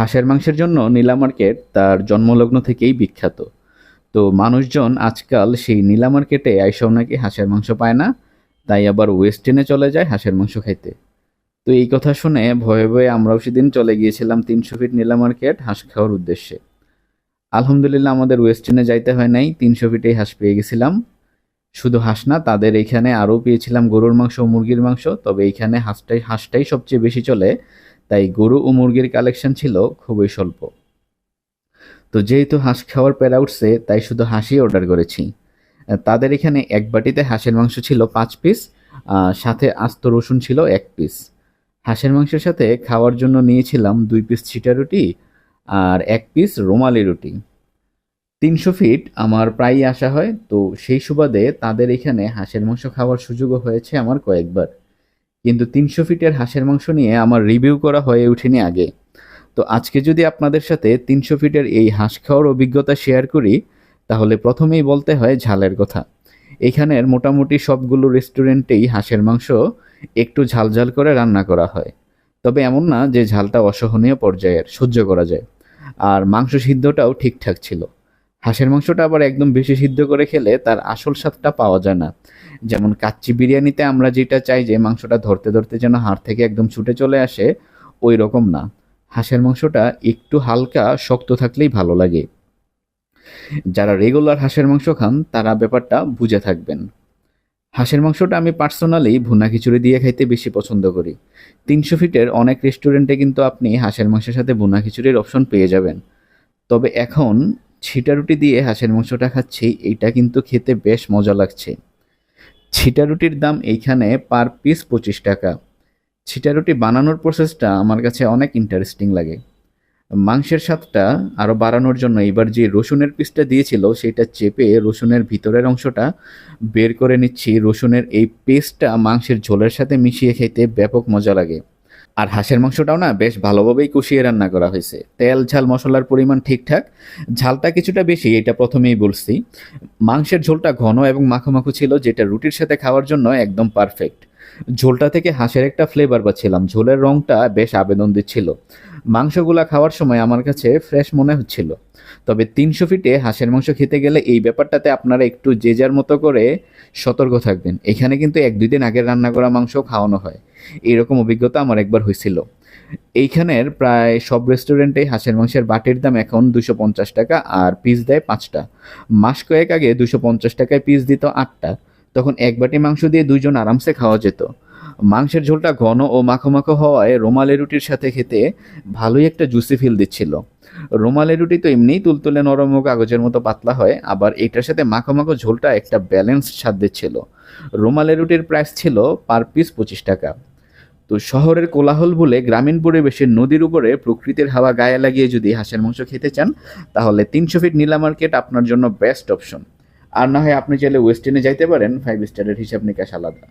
হাঁসের মাংসের জন্য নীলা মার্কেট তার জন্মলগ্ন থেকেই বিখ্যাত। তো মানুষজন আজকাল সেই নীলা মার্কেটে আইসাও নাকি হাঁসের মাংস পায় না, তাই আবার ওয়েস্টার্নে চলে যায় হাঁসের মাংস খাইতে। তো এই কথা শুনে ভয়ে ভয়ে আমরাও সেদিন চলে গিয়েছিলাম তিনশো ফিট নীলা মার্কেট হাঁস খাওয়ার উদ্দেশ্যে। আলহামদুলিল্লাহ আমাদের ওয়েস্টার্নে যাইতে হয় নাই, তিনশো ফিটেই হাঁস পেয়ে গেছিলাম। শুধু হাঁস না, তাদের এখানে আরও পেয়েছিলাম গরুর মাংস ও মুরগির মাংস, তবে এইখানে হাঁসটাই হাঁসটাই সবচেয়ে বেশি চলে, তাই গরু ও মুরগির কালেকশন ছিল খুবই স্বল্প। তো যেহেতু হাঁস খাওয়ার প্যারা উঠছে, তাই শুধু হাঁসই অর্ডার করেছি। তাদের এখানে এক বাটিতে হাঁসের মাংস ছিল পাঁচ পিস সাথে আস্ত রসুন ছিল এক পিস হাঁসের মাংসের সাথে খাওয়ার জন্য নিয়েছিলাম দুই পিস ছিটা রুটি আর এক পিস রুমালি রুটি। তিনশো ফিট আমার প্রায়ই আসা হয়, তো সেই সুবাদে তাদের এখানে হাঁসের মাংস খাওয়ার সুযোগও হয়েছে আমার কয়েকবার। কিন্তু তিনশো ফিটের হাঁসের মাংস নিয়ে আমার রিভিউ করা হয়ে ওঠেনি আগে। তো আজকে যদি আপনাদের সাথে তিনশো ফিটের এই হাঁস খাওয়ার অভিজ্ঞতা শেয়ার করি, তাহলে প্রথমেই বলতে হয় ঝালের কথা। এখানের মোটামুটি সবগুলো রেস্টুরেন্টেই হাঁসের মাংস একটু ঝালঝাল করে রান্না করা হয়। তবে এমন না যে ঝালটা অসহনীয় পর্যায়ের, সহ্য করা যায়। আর মাংস সিদ্ধটাও ঠিকঠাক ছিল। হাঁসের মাংসটা আবার একদম বেশি সিদ্ধ করে খেলে তার আসল স্বাদটা পাওয়া যায় না। যেমন কাচ্চি বিরিয়ানিতে আমরা যেটা চাই যে মাংসটা ধরতে ধরতে যেন হাড় থেকে একদম ছুটে চলে আসে, ওই রকম না। হাঁসের মাংসটা একটু হালকা, শক্ত থাকলেই ভালো লাগে। যারা রেগুলার হাঁসের মাংস খান, তারা ব্যাপারটা বুঝে থাকবেন। হাঁসের মাংসটা আমি পার্সোনালি ভুনা খিচুড়ি দিয়ে খাইতে বেশি পছন্দ করি। তিনশো ফিটের অনেক রেস্টুরেন্টে কিন্তু আপনি হাঁসের মাংসের সাথে ভুনা খিচুড়ির অপশন পেয়ে যাবেন। তবে এখন ছিটা রুটি দিয়ে হাঁসের মাংসটা খাচ্ছি, এইটা কিন্তু খেতে বেশ মজা লাগছে। ছিটা রুটির দাম এইখানে পার পিস পঁচিশ টাকা। ছিটা রুটি বানানোর প্রসেসটা আমার কাছে অনেক ইন্টারেস্টিং লাগে। মাংসের স্বাদটা আরও বাড়ানোর জন্য এবার যে রসুনের পিসটা দিয়েছিল সেটা চেপে রসুনের ভিতরের অংশটা বের করে নিচ্ছি। রসুনের এই পেস্টটা মাংসের ঝোলের সাথে মিশিয়ে খেতে ব্যাপক মজা লাগে। আর হাঁসের মাংসটাও না বেশ ভালোভাবেই কষিয়ে রান্না করা হয়েছে। তেল, ঝাল, মশলার পরিমাণ ঠিকঠাক, ঝালটা কিছুটা বেশি, এটা প্রথমেই বলছি। মাংসের ঝোলটা ঘন এবং মাখো ছিল, যেটা রুটির সাথে খাওয়ার জন্য একদম পারফেক্ট ঝোলটা থেকে হাঁসের একটা ফ্লেভার পাচ্ছিলাম, ঝোলের রঙটা বেশ আবেদন দিচ্ছিল। মাংসগুলা খাওয়ার সময় আমার কাছে ফ্রেশ মনে হচ্ছিল। তবে তিনশো ফিটে হাঁসের মাংস খেতে গেলে এই ব্যাপারটাতে আপনারা একটু যে যার মতো করে সতর্ক থাকবেন। এখানে কিন্তু এক দুই দিন আগের রান্না করা মাংস খাওয়ানো হয়। এইরকম অভিজ্ঞতা আমার একবার হয়েছিল। এইখানের প্রায় সব রেস্টুরেন্টে হাঁসের মাংসের বাটির দাম এখন দুশো পঞ্চাশ টাকা আর পিস দেয় পাঁচটা। মাস কয়েক আগে দুশো পঞ্চাশ টাকায় পিস দিত আটটা। তখন এক বাটি মাংস দিয়ে দুইজন আরামসে খাওয়া যেত। মাংসের ঝোলটা ঘন ও মাখো মাখো হওয়ায় রোমালি রুটির সাথে খেতে ভালোই একটা জুসি ফিল দিচ্ছিল। রোমালি রুটি তো এমনিই তুলতুলে নরম ও কাগজের মতো পাতলা হয়, আবার এটার সাথে মাখো মাখো ঝোলটা একটা ব্যালেন্স স্বাদ দিচ্ছিল। রোমালি রুটির প্রাইস ছিল পার পিস পঁচিশ টাকা। তো শহরের কোলাহল বলে গ্রামীণ পরিবেশে নদীর উপরে প্রকৃতির হাওয়া গায়ে লাগিয়ে যদি হাঁসের মাংস খেতে চান, তাহলে তিনশো ফিট নীলা মার্কেট আপনার জন্য বেস্ট অপশন। আর না হয় আপনি চাইলে ওয়েস্টার্নে যাইতে পারেন ফাইভ স্টারের হিসাব নিকাশ আলাদা।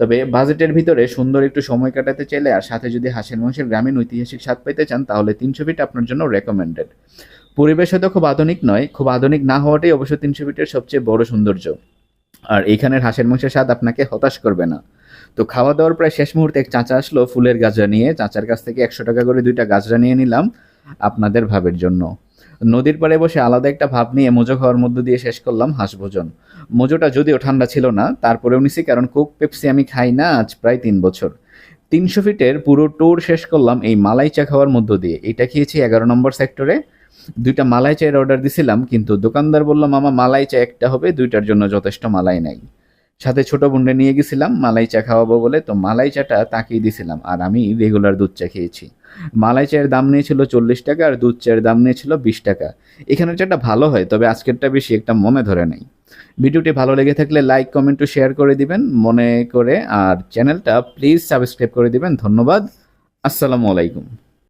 তবে বাজেটের ভিতরে সুন্দর একটু সময় কাটাতে চাইলে আর সাথে যদি হাঁসের মাংসের গ্রামীণ ঐতিহাসিক স্বাদ পেতে চান, তাহলে তিনশো ফিট আপনার জন্য রেকমেন্ডেড পরিবেশ হয়তো খুব আধুনিক নয়, খুব আধুনিক না হওয়াটাই অবশ্য তিনশো ফিটের সবচেয়ে বড় সৌন্দর্য। আর এইখানের হাঁসের মাংসের স্বাদ আপনাকে হতাশ করবে না। তো খাওয়া দাওয়ার প্রায় শেষ মুহূর্তে এক চাচা আসলো ফুলের গাজরা নিয়ে। চাচার কাছ থেকে একশো টাকা করে দুইটা গাজরা নিয়ে নিলাম আপনাদের ভাবের জন্য। নদীর পাড়ে বসে আলাদা একটা ভাব নিয়ে মোজো খাওয়ার মধ্য দিয়ে শেষ করলাম হাঁস ভোজন মোজোটা যদিও ঠান্ডা ছিল না, তারপরেও নিছি কারণ কোক পেপসি আমি খাই না আজ প্রায় তিন বছর। তিনশো ফিটের পুরো ট্যুর শেষ করলাম এই মালাই চা খাওয়ার মধ্য দিয়ে। এটা খেয়েছি এগারো নম্বর সেক্টরে। দুইটা মালাই চায়ের অর্ডার দিছিলাম, কিন্তু দোকানদার বলল, মামা, মালাই চা একটা হবে, দুইটার জন্য যথেষ্ট মালাই নাই। সাথে ছোট বোনরে নিয়ে গেছিলাম, মালাই চা খাওয়াবো বলে। তো মালাই চাটা তাকিয়ে দিছিলাম আর আমি রেগুলার দুধ চা খেয়েছি। মালাই চায়ের দাম নিয়েছিল চল্লিশ টাকা আর দুধ চায়ের দাম নিয়েছিল বিশ টাকা। এখানের চাটা ভালো হয়, তবে আজকেরটা বেশি একটা মনে ধরে নেই। ভিডিওটি ভালো লেগে থাকলে লাইক, কমেন্ট ও শেয়ার করে দিবেন মনে করে। আর চ্যানেলটা প্লিজ সাবস্ক্রাইব করে দিবেন। ধন্যবাদ। আসসালামু আলাইকুম।